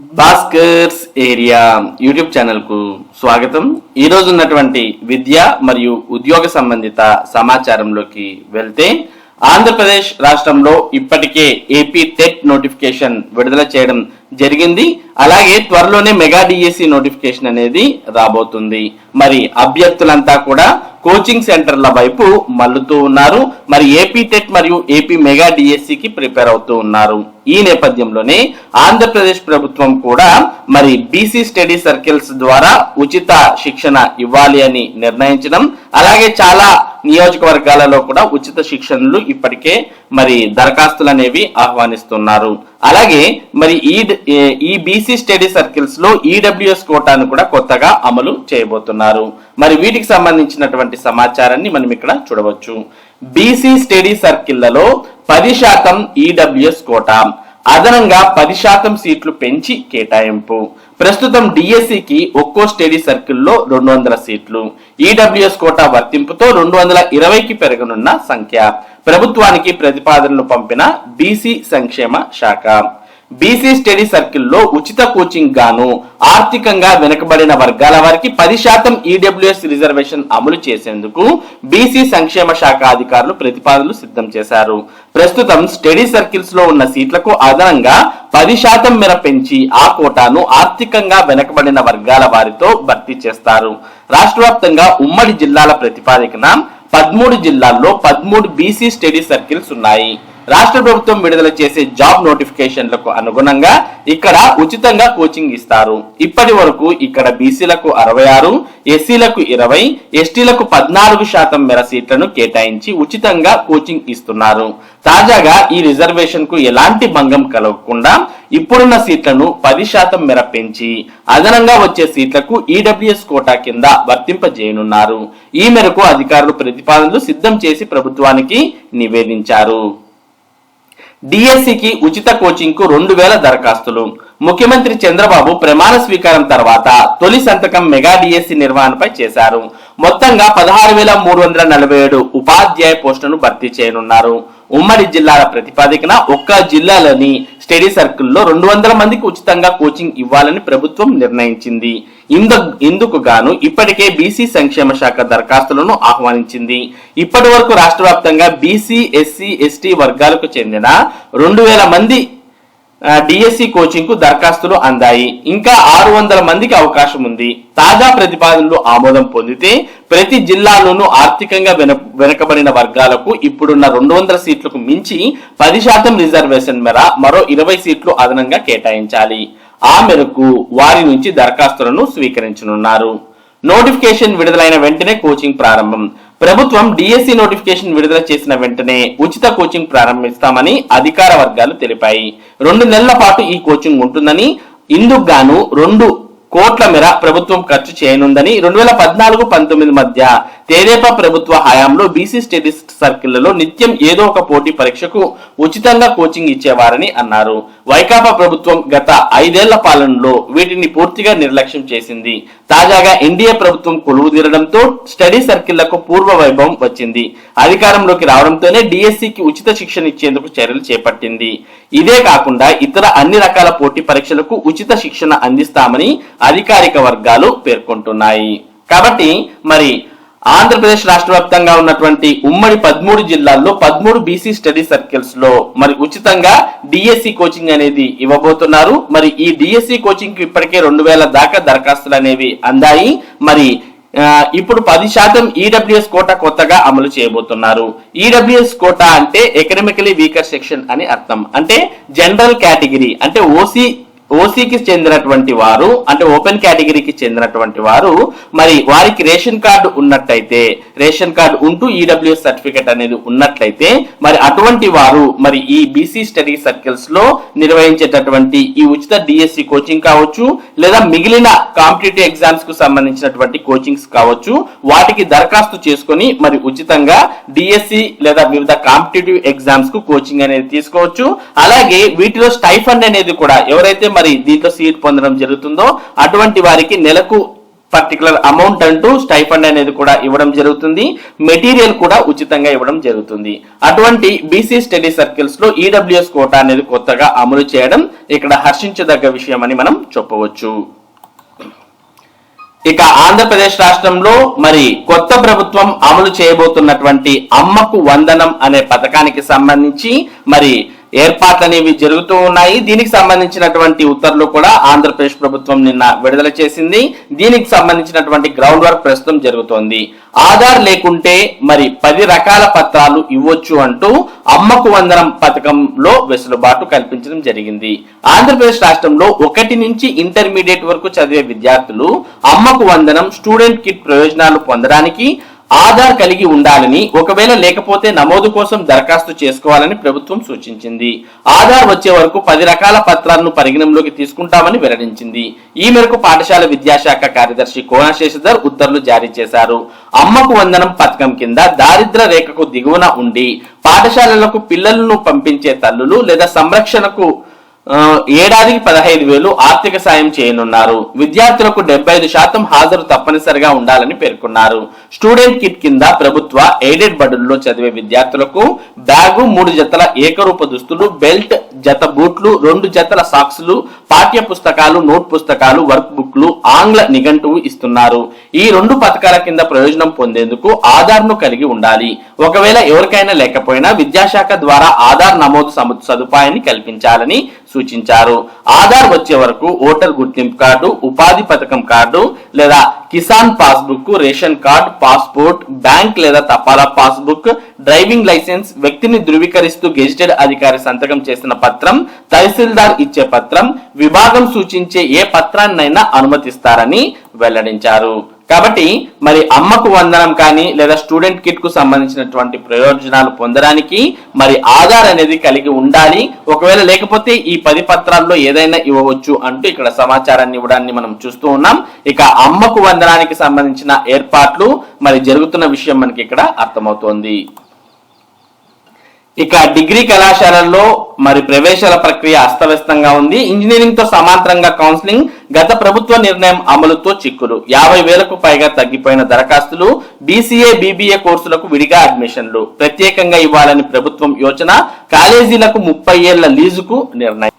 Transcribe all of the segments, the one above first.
Bhaskar's area YouTube ఛానల్కు స్వాగతం. ఈరోజు ఉన్నటువంటి విద్య మరియు ఉద్యోగ సంబంధిత సమాచారంలోకి వెళ్తే ఆంధ్రప్రదేశ్ రాష్ట్రంలో ఇప్పటికే ఏపీ టెట్ నోటిఫికేషన్ విడుదల చేయడం జరిగింది. అలాగే త్వరలోనే మెగా డిఎస్సి నోటిఫికేషన్ అనేది రాబోతుంది. మరి అభ్యర్థులంతా కూడా కోచింగ్ సెంటర్ల వైపు మల్లుతూ ఉన్నారు. మరి ఏపీ టెట్ మరియు ఏపీ మెగా డిఎస్సికి ప్రిపేర్ అవుతూ ఉన్నారు. ఈ నేపథ్యంలోనే ఆంధ్రప్రదేశ్ ప్రభుత్వం కూడా మరి బీసీ స్టడీ సర్కిల్స్ ద్వారా ఉచిత శిక్షణ ఇవ్వాలి అని నిర్ణయించడం అలాగే చాలా నియోజకవర్గాలలో కూడా ఉచిత శిక్షణలు ఇప్పటికే మరి దరఖాస్తులు అనేవి ఆహ్వానిస్తున్నారు. అలాగే మరి ఈ ఈ బీసీ స్టడీ సర్కిల్స్లో ఈడబ్ల్యూఎస్ కోటాను కూడా కొత్తగా అమలు చేయబోతున్నారు. మరి వీటికి సంబంధించినటువంటి సమాచారాన్ని మనం ఇక్కడ చూడవచ్చు. బీసీ స్టడీ సర్కిల్లలో పది శాతం ఈడబ్ల్యూఎస్ కోటా. అదనంగా పది శాతం సీట్లు పెంచి కేటాయింపు. ప్రస్తుతం డిఎస్సికి ఒక్కో స్టడీ సర్కిల్లో రెండు వందల సీట్లు. ఈడబ్ల్యూఎస్ కోటా వర్తింపుతో రెండు వందల ఇరవైకి పెరగనున్న సంఖ్య. ప్రభుత్వానికి ప్రతిపాదనలు పంపిన బీసీ సంక్షేమ శాఖ. బీసీ స్టడీ సర్కిల్లో ఉచిత కోచింగ్ గాను ఆర్థికంగా వెనుకబడిన వర్గాల వారికి పది శాతం ఈడబ్ల్యూఎస్ రిజర్వేషన్ అమలు చేసేందుకు బీసీ సంక్షేమ శాఖ అధికారులు ప్రతిపాదనలు సిద్ధం చేశారు. ప్రస్తుతం స్టడీ సర్కిల్స్లో ఉన్న సీట్లకు అదనంగా పది శాతం మేర పెంచి ఆ కోటాను ఆర్థికంగా వెనుకబడిన వర్గాల వారితో భర్తీ చేస్తారు. రాష్ట్ర వ్యాప్తంగా ఉమ్మడి జిల్లాల ప్రతిపాదికన పదమూడు జిల్లాల్లో పదమూడు బీసీ స్టడీ సర్కిల్స్ ఉన్నాయి. రాష్ట్ర ప్రభుత్వం విడుదల చేసే జాబ్ నోటిఫికేషన్లకు అనుగుణంగా ఇక్కడ ఉచితంగా కోచింగ్ ఇస్తారు. ఇప్పటి వరకు ఇక్కడ బీసీలకు అరవై ఆరు ఎస్సీలకు ఇరవై ఎస్టీలకు పద్నాలుగు శాతం మేర సీట్లను కేటాయించి ఉచితంగా కోచింగ్ ఇస్తున్నారు. తాజాగా ఈ రిజర్వేషన్కు ఎలాంటి భంగం కలగకుండా ఇప్పుడున్న సీట్లను పది శాతం మేర పెంచి అదనంగా వచ్చే సీట్లకు ఈడబ్ల్యూఎస్ కోటా కింద వర్తింపజేయనున్నారు. ఈ మేరకు అధికారులు ప్రతిపాదనలు సిద్ధం చేసి ప్రభుత్వానికి నివేదించారు. డిఎస్సికి ఉచిత కోచింగ్కు రెండు వేల దరఖాస్తులు. ముఖ్యమంత్రి చంద్రబాబు ప్రమాణ స్వీకారం తర్వాత తొలి సంతకం మెగా డిఎస్సి నిర్వహణపై చేశారు. మొత్తంగా పదహారు వేల మూడు వందల నలభై ఏడు ఉపాధ్యాయ పోస్టును భర్తీ చేయనున్నారు. ఉమ్మడి జిల్లాల ప్రతిపాదికన ఒక్క జిల్లాలోని స్టడీ సర్కిల్లో రెండు వందల మందికి ఉచితంగా కోచింగ్ ఇవ్వాలని ప్రభుత్వం నిర్ణయించింది. ఇందు ఇందుకు గాను ఇప్పటికే బీసీ సంక్షేమ శాఖ దరఖాస్తులను ఆహ్వానించింది. ఇప్పటి వరకు రాష్ట్ర వ్యాప్తంగా బీసీ ఎస్సీ ఎస్టీ వర్గాలకు చెందిన రెండు వేల మంది డిఎస్సి కోచింగ్కు దరఖాస్తులు అందాయి. ఇంకా ఆరు వందల మందికి అవకాశం ఉంది. తాజా ప్రతిపాదనలు ఆమోదం పొందితే ప్రతి జిల్లాలోనూ ఆర్థికంగా వెన వెనకబడిన వర్గాలకు ఇప్పుడున్న రెండు వందల సీట్లకు మించి పది శాతం రిజర్వేషన్ మేర మరో ఇరవై సీట్లు అదనంగా కేటాయించాలి. ఆ మేరకు వారి నుంచి దరఖాస్తులను స్వీకరించనున్నారు. నోటిఫికేషన్ విడుదలైన వెంటనే కోచింగ్ ప్రారంభం. ప్రభుత్వం డిఎస్సి నోటిఫికేషన్ విడుదల చేసిన వెంటనే ఉచిత కోచింగ్ ప్రారంభిస్తామని అధికార వర్గాలు తెలిపాయి. రెండు నెలల పాటు ఈ కోచింగ్ ఉంటుందని ఇందుకు గాను రెండు కోట్ల మేర ప్రభుత్వం ఖర్చు చేయనుందని రెండు వేల పద్నాలుగు పంతొమ్మిది మధ్య తెదేపా ప్రభుత్వ హయాంలో బీసీ స్టడీస్ సర్కిళ్ళలో నిత్యం ఏదో ఒక పోటీ పరీక్షకు ఉచితంగా కోచింగ్ ఇచ్చేవారని అన్నారు. వైకాపా ప్రభుత్వం గత ఐదేళ్ళ పాలనలో వీటిని పూర్తిగా నిర్లక్ష్యం చేసింది. తాజాగా ఎన్డీఏ ప్రభుత్వం కొలువు తీరడంతో స్టడీ సర్కిళ్ళకు పూర్వ వైభవం వచ్చింది. అధికారంలోకి రావడంతోనే డిఎస్సికి ఉచిత శిక్షణ ఇచ్చేందుకు చర్యలు చేపట్టింది. ఇదే కాకుండా ఇతర అన్ని రకాల పోటీ పరీక్షలకు ఉచిత శిక్షణ అందిస్తామని అధికారిక వర్గాలు పేర్కొంటున్నాయి. కాబట్టి మరి ఆంధ్రప్రదేశ్ రాష్ట్ర వ్యాప్తంగా ఉన్నటువంటి ఉమ్మడి పదమూడు జిల్లాల్లో పదమూడు బీసీ స్టడీ సర్కిల్స్లో మరి ఉచితంగా డిఎస్సి కోచింగ్ అనేది ఇవ్వబోతున్నారు. మరి ఈ డిఎస్సి కోచింగ్కి ఇప్పటికే రెండు వేల దాకా దరఖాస్తులు అనేవి అందాయి. మరి ఇప్పుడు పది శాతం ఈడబ్ల్యూఎస్ కోటా కొత్తగా అమలు చేయబోతున్నారు. ఈడబ్ల్యూఎస్ కోటా అంటే ఎకనమికలీ వీకర్ సెక్షన్ అని అర్థం. అంటే జనరల్ కేటగిరీ అంటే ఓసీ ఓసీకి చెందినటువంటి వారు అంటే ఓపెన్ కేటగిరీకి చెందినటువంటి వారు మరి వారికి రేషన్ కార్డు ఉన్నట్లయితే రేషన్ కార్డు ఉంటూ ఈడబ్ల్యూఎస్ సర్టిఫికెట్ అనేది ఉన్నట్లయితే మరి అటువంటి వారు మరి ఈ బీసీ స్టడీ సర్కిల్స్లో నిర్వహించేటటువంటి ఈ ఉచిత డిఎస్సి కోచింగ్ కావచ్చు లేదా మిగిలిన కాంపిటేటివ్ ఎగ్జామ్స్కు సంబంధించినటువంటి కోచింగ్స్ కావచ్చు వాటికి దరఖాస్తు చేసుకొని మరి ఉచితంగా డిఎస్సి లేదా వివిధ కాంపిటేటివ్ ఎగ్జామ్స్కు కోచింగ్ అనేది తీసుకోవచ్చు. అలాగే వీటిలో స్టైఫండ్ అనేది కూడా ఎవరైతే మరి దీంట్లో సీట్ పొందడం జరుగుతుందో అటువంటి వారికి నెలకు పర్టికులర్ అమౌంట్ అంటూ స్టైఫండ్ అనేది కూడా ఇవ్వడం జరుగుతుంది. మెటీరియల్ కూడా ఉచితంగా ఇవ్వడం జరుగుతుంది. అటువంటి బీసీ స్టడీ సర్కిల్స్లో ఈడబ్ల్యూఎస్ కోటా అనేది కొత్తగా అమలు చేయడం ఇక్కడ హర్షించదగ్గ విషయం అని మనం చెప్పవచ్చు. ఇక ఆంధ్రప్రదేశ్ రాష్ట్రంలో మరి కొత్త ప్రభుత్వం అమలు చేయబోతున్నటువంటి అమ్మకు వందనం అనే పథకానికి సంబంధించి మరి ఏర్పాట్లు అనేవి జరుగుతూ ఉన్నాయి. దీనికి సంబంధించినటువంటి ఉత్తర్వులు కూడా ఆంధ్రప్రదేశ్ ప్రభుత్వం నిన్న విడుదల చేసింది. దీనికి సంబంధించినటువంటి గ్రౌండ్ వర్క్ ప్రస్తుతం జరుగుతోంది. ఆధార్ లేకుంటే మరి పది రకాల పత్రాలు ఇవ్వచ్చు అంటూ అమ్మకు వందనం పథకంలో వెసులుబాటు కల్పించడం జరిగింది. ఆంధ్రప్రదేశ్ రాష్ట్రంలో ఒకటి నుంచి ఇంటర్మీడియట్ వరకు చదివే విద్యార్థులు అమ్మకు వందనం స్టూడెంట్ కిట్ ప్రయోజనాలు పొందడానికి ఆధార్ కలిగి ఉండాలని ఒకవేళ లేకపోతే నమోదు కోసం దరఖాస్తు చేసుకోవాలని ప్రభుత్వం సూచించింది. ఆధార్ వచ్చే వరకు పది రకాల పత్రాలను పరిగణనలోకి తీసుకుంటామని వెల్లడించింది. ఈ మేరకు పాఠశాల విద్యాశాఖ కార్యదర్శి కోన శేషధర్ ఉత్తర్వులు జారీ చేశారు. అమ్మకు వందనం పథకం కింద దారిద్ర రేఖకు దిగువన ఉండి పాఠశాలలకు పిల్లలను పంపించే తల్లులు లేదా సంరక్షణకు ఏడాదికి పదహైదు వేలు ఆర్థిక సాయం చేయనున్నారు. విద్యార్థులకు డెబ్బై ఐదు శాతం హాజరు తప్పనిసరిగా ఉండాలని పేర్కొన్నారు. స్టూడెంట్ కిట్ కింద ప్రభుత్వం ఎయిడెడ్ బడుల్లో చదివే విద్యార్థులకు బ్యాగు మూడు జతల ఏకరూప దుస్తులు బెల్ట్ జత బూట్లు రెండు జతల సాక్స్లు పాఠ్య పుస్తకాలు నోట్ పుస్తకాలు వర్క్ బుక్లు ఆంగ్ల నిఘంటువు ఇస్తున్నారు. ఈ రెండు పథకాల కింద ప్రయోజనం పొందేందుకు ఆధార్ను కలిగి ఉండాలి. ఒకవేళ ఎవరికైనా లేకపోయినా విద్యాశాఖ ద్వారా ఆధార్ నమోదు సదుపాయాన్ని కల్పించాలని సూచించారు. ఆధార్ వచ్చే వరకు ఓటర్ గుర్తింపు కార్డు ఉపాధి పథకం కార్డు లేదా Kisan passbook ration card passport bank లేదా తపాలా పాస్బుక్ డ్రైవింగ్ లైసెన్స్ వ్యక్తిని ధృవీకరిస్తూ గెజిటెడ్ అధికారి సంతకం చేసిన పత్రం తహసీల్దార్ ఇచ్చే పత్రం విభాగం సూచించే ఏ పత్రాన్నైనా అనుమతిస్తారని వెల్లడించారు. కాబట్టి మరి అమ్మకు వందనం కానీ లేదా స్టూడెంట్ కిట్కు సంబంధించినటువంటి ప్రయోజనాలు పొందడానికి మరి ఆధార్ అనేది కలిగి ఉండాలి. ఒకవేళ లేకపోతే ఈ పది పత్రాల్లో ఏదైనా ఇవ్వవచ్చు అంటూ ఇక్కడ సమాచారాన్ని ఇవ్వడాన్ని మనం చూస్తూ ఉన్నాం. ఇక అమ్మకు వందనానికి సంబంధించిన ఏర్పాట్లు మరి జరుగుతున్న విషయం మనకి ఇక్కడ అర్థమవుతోంది. ఇక డిగ్రీ కళాశాలల్లో మరి ప్రవేశాల ప్రక్రియ అస్తవ్యస్తంగా ఉంది. ఇంజనీరింగ్తో సమాంతరంగా కౌన్సిలింగ్ గత ప్రభుత్వ నిర్ణయం అమలుతో చిక్కులు యాభై వేలకు పైగా తగ్గిపోయిన దరఖాస్తులు బీసీఏ బీబీఏ కోర్సులకు విడిగా అడ్మిషన్లు. ప్రత్యేకంగా ఇవ్వాలని ప్రభుత్వం యోచన కాలేజీలకు ముప్పై ఏళ్ళ లీజుకు నిర్ణయం.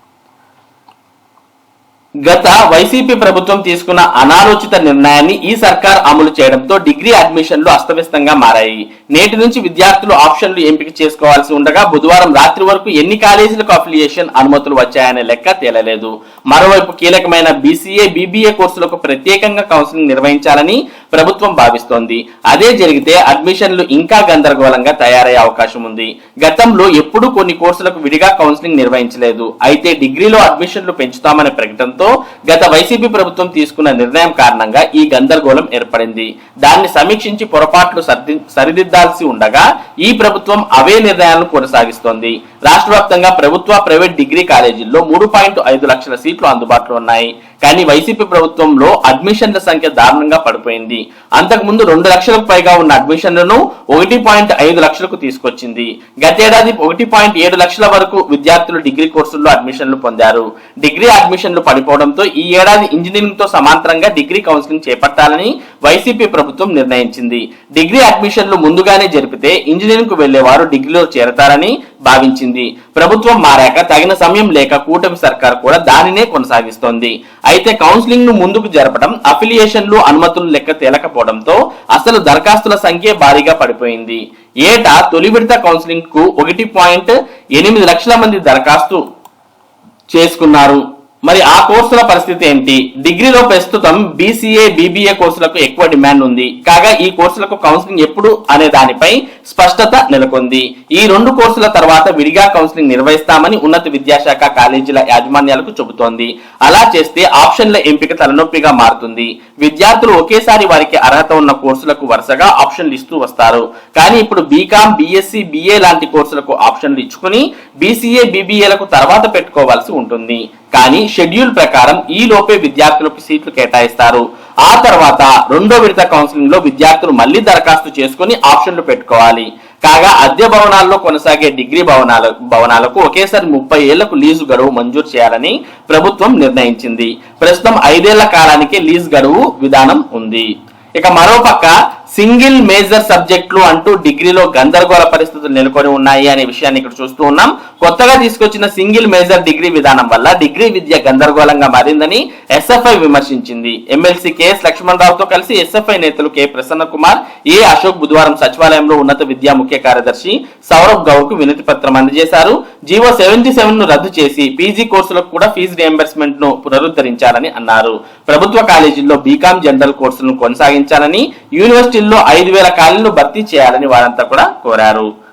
గత వైసీపీ ప్రభుత్వం తీసుకున్న అనాలోచిత నిర్ణయాన్ని ఈ సర్కార్ అమలు చేయడంతో డిగ్రీ అడ్మిషన్లు అస్తవ్యస్తంగా మారాయి. నేటి నుంచి విద్యార్థులు ఆప్షన్లు ఎంపిక చేసుకోవాల్సి ఉండగా బుధవారం రాత్రి వరకు ఎన్ని కాలేజీలకు అఫిలియేషన్ అనుమతులు వచ్చాయనే లెక్క తేలలేదు. మరోవైపు కీలకమైన బీసీఏ బీబీఏ కోర్సులకు ప్రత్యేకంగా కౌన్సిలింగ్ నిర్వహించాలని ప్రభుత్వం భావిస్తోంది. అదే జరిగితే అడ్మిషన్లు ఇంకా గందరగోళంగా తయారయ్యే అవకాశం ఉంది. గతంలో ఎప్పుడూ కొన్ని కోర్సులకు విడిగా కౌన్సిలింగ్ నిర్వహించలేదు. అయితే డిగ్రీలో అడ్మిషన్లు పెంచుతామనే ప్రకటనతో గత వైసీపీ ప్రభుత్వం తీసుకున్న నిర్ణయం కారణంగా ఈ గందరగోళం ఏర్పడింది. దాన్ని సమీక్షించి పొరపాట్లు సర్ది- సరిదిద్దాల్సి ఉండగా ఈ ప్రభుత్వం అవే నిర్ణయాలను కొనసాగిస్తోంది. రాష్ట్ర వ్యాప్తంగా ప్రభుత్వ ప్రైవేట్ డిగ్రీ కాలేజీల్లో మూడు పాయింట్ ఐదు లక్షల సీట్లు అందుబాటులో ఉన్నాయి. కానీ వైసీపీ ప్రభుత్వంలో అడ్మిషన్ల సంఖ్య దారుణంగా పడిపోయింది. అంతకుముందు రెండు లక్షలకు పైగా ఉన్న అడ్మిషన్లను ఒకటి పాయింట్ ఐదు లక్షలకు తీసుకొచ్చింది. గతేడాది ఒకటి పాయింట్ ఏడు లక్షల వరకు విద్యార్థులు డిగ్రీ కోర్సుల్లో అడ్మిషన్లు పొందారు. డిగ్రీ అడ్మిషన్లు పడిపోవడంతో ఈ ఏడాది ఇంజనీరింగ్తో సమాంతరంగా డిగ్రీ కౌన్సిలింగ్ చేపట్టాలని వైసీపీ ప్రభుత్వం నిర్ణయించింది. డిగ్రీ అడ్మిషన్లు ముందుగానే జరిపితే ఇంజనీరింగ్కు వెళ్ళేవారు డిగ్రీలో చేరతారని భావించింది. ప్రభుత్వం మారాక తగిన సమయం లేక కూటమి సర్కార్ కూడా దానినే కొనసాగిస్తోంది. అయితే కౌన్సిలింగ్ను ముందుకు జరపడం అఫిలియేషన్లు అనుమతులు లెక్క తేలకపోవడంతో అసలు దరఖాస్తుల సంఖ్య భారీగా పడిపోయింది. ఏటా తొలి విడత కౌన్సిలింగ్కు ఒకటి పాయింట్ ఎనిమిది లక్షల మంది దరఖాస్తు చేసుకున్నారు. మరి ఆ కోర్సుల పరిస్థితి ఏంటి? డిగ్రీలో ప్రస్తుతం బీసీఏ బీబీఏ కోర్సులకు ఎక్కువ డిమాండ్ ఉంది. కాగా ఈ కోర్సులకు కౌన్సిలింగ్ ఎప్పుడు అనే దానిపై స్పష్టత నెలకొంది. ఈ రెండు కోర్సుల తర్వాత విడిగా కౌన్సిలింగ్ నిర్వహిస్తామని ఉన్నత విద్యాశాఖ కాలేజీల యాజమాన్యాలకు చెబుతోంది. అలా చేస్తే ఆప్షన్ల ఎంపిక తలనొప్పిగా మారుతుంది. విద్యార్థులు ఒకేసారి వారికి అర్హత ఉన్న కోర్సులకు వరుసగా ఆప్షన్లు ఇస్తూ వస్తారు. కానీ ఇప్పుడు బీకామ్ బీఎస్సీ బీఏ లాంటి కోర్సులకు ఆప్షన్లు ఇచ్చుకుని బీసీఏ బీబీఏలకు తర్వాత పెట్టుకోవాల్సి ఉంటుంది. కానీ షెడ్యూల్ ప్రకారం ఈ లోపే విద్యార్థులకు సీట్లు కేటాయిస్తారు. ఆ తర్వాత రెండో విడత కౌన్సిలింగ్లో విద్యార్థులు మళ్ళీ దరఖాస్తు చేసుకుని ఆప్షన్లు పెట్టుకోవాలి. కాగా అద్దె భవనాల్లో కొనసాగే డిగ్రీ భవనాల భవనాలకు ఒకేసారి ముప్పై ఏళ్ళకు లీజు గడువు మంజూరు చేయాలని ప్రభుత్వం నిర్ణయించింది. ప్రస్తుతం ఐదేళ్ళ కాలానికే లీజు గడువు విధానం ఉంది. ఇక మరోపక్క సింగిల్ మేజర్ సబ్జెక్టులు అంటూ డిగ్రీలో గందరగోళ పరిస్థితులు నెలకొని ఉన్నాయి అనే విషయాన్ని ఇక్కడ చూస్తూ ఉన్నాం. కొత్తగా తీసుకొచ్చిన సింగిల్ మేజర్ డిగ్రీ విధానం వల్ల డిగ్రీ విద్య గందరగోళంగా మారిందని ఎస్ఎఫ్ఐ విమర్శించింది. ఎమ్మెల్సీ కెఎస్ లక్ష్మణరావుతో కలిసి ఎస్ఎఫ్ఐ నేతలు కె. ప్రసన్న కుమార్ ఏ. అశోక్ బుధవారం సచివాలయంలో ఉన్నత విద్యా ముఖ్య కార్యదర్శి సౌరభ్ గౌకు కు వినతి పత్రం అందజేశారు. జీవో సెవెంటీ సెవెన్ను రద్దు చేసి పీజీ కోర్సులకు కూడా ఫీజు రియంబర్స్మెంట్ను పునరుద్ధరించాలని అన్నారు. ప్రభుత్వ కాలేజీల్లో బీకామ్ జనరల్ కోర్సులను కొనసాగించాలని యూనివర్సిటీల్లో ఐదు వేల ఖాళీలు భర్తీ చేయాలని వారంతా కూడా కోరారు.